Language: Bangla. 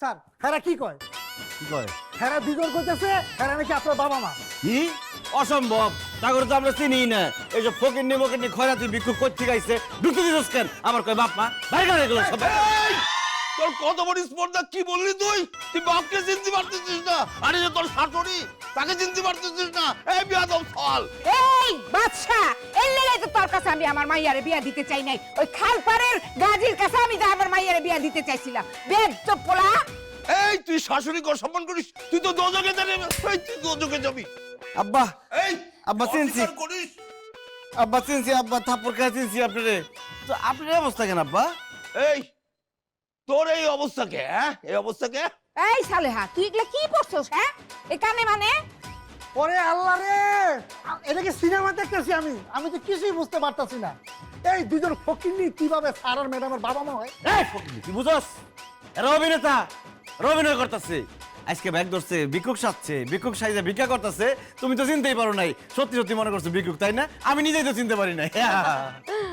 স্যার হেরা কি কয়? কি কয়? হেরা কইতেছে হেরা নাকি আপনার বাবা মা। কি? অসম্ভব। তাগর তো আমরা চিনি না। এই যে ফকির নি মকির নি খয়রাতি করতে গাইছে ঢুকতে দিছস কেন? আমার কয় বাপ মা এগুলো সব। তোর কত বড় স্পর্ধা কি বললি তুই? তুই বাপকে চিনতে পারতেছিস না? আরে যে তোর শাশুড়ি তাকে চিনতে পারতেছিস না? এই বিয়াদব ফল এই বাদশা এই লেগে তো তোর কাছে আমি আমার মাইয়ারে বিয়া দিতে চাই নাই। ওই খাল খালপাড়ের গাজীর কাছে আমি মাইয়ারে বিয়া দিতে চাইছিলাম। বেদ তো পোলা। এই তুই শাশুড়ি কর সম্মান করিস? তুই তো দোজকে যাবি এই তুই দোজকে যাবি। আব্বা এই আব্বা চিনছি। করিস? আব্বা চিনছি আব্বা থাপ্পড় খাই চিনছি আপনারে। তো আপনার অবস্থা কেন আব্বা? এই তোর এই অবস্থাকে হ্যাঁ? এই অবস্থাকে এই সালেহা তুই এগুলা কি পড়ছস হ্যাঁ? এখানে মানে? ওরে আল্লাহ রে! এটা কি সিনেমা দেখতেছি আমি? আমি তো কিছুই বুঝতে পারতাছি না। এই দুজন ফকিরনি কীভাবে স্যার আর ম্যাডামের বাবা মা হয়? এই ফকিরনি কি বুঝস? এরা অভিনেতা অভিনয় করতেছে। আজকে ব্যাগ ধরছে, ভিক্ষুক সাজছে, ভিক্ষুক সাইজে ভিক্ষা করতেছে। তুমি তো চিনতেই পারো নাই। সত্যি সত্যি মনে করছ ভিক্ষুক, তাই না? আমি নিজেই তো চিনতে পারি নাই।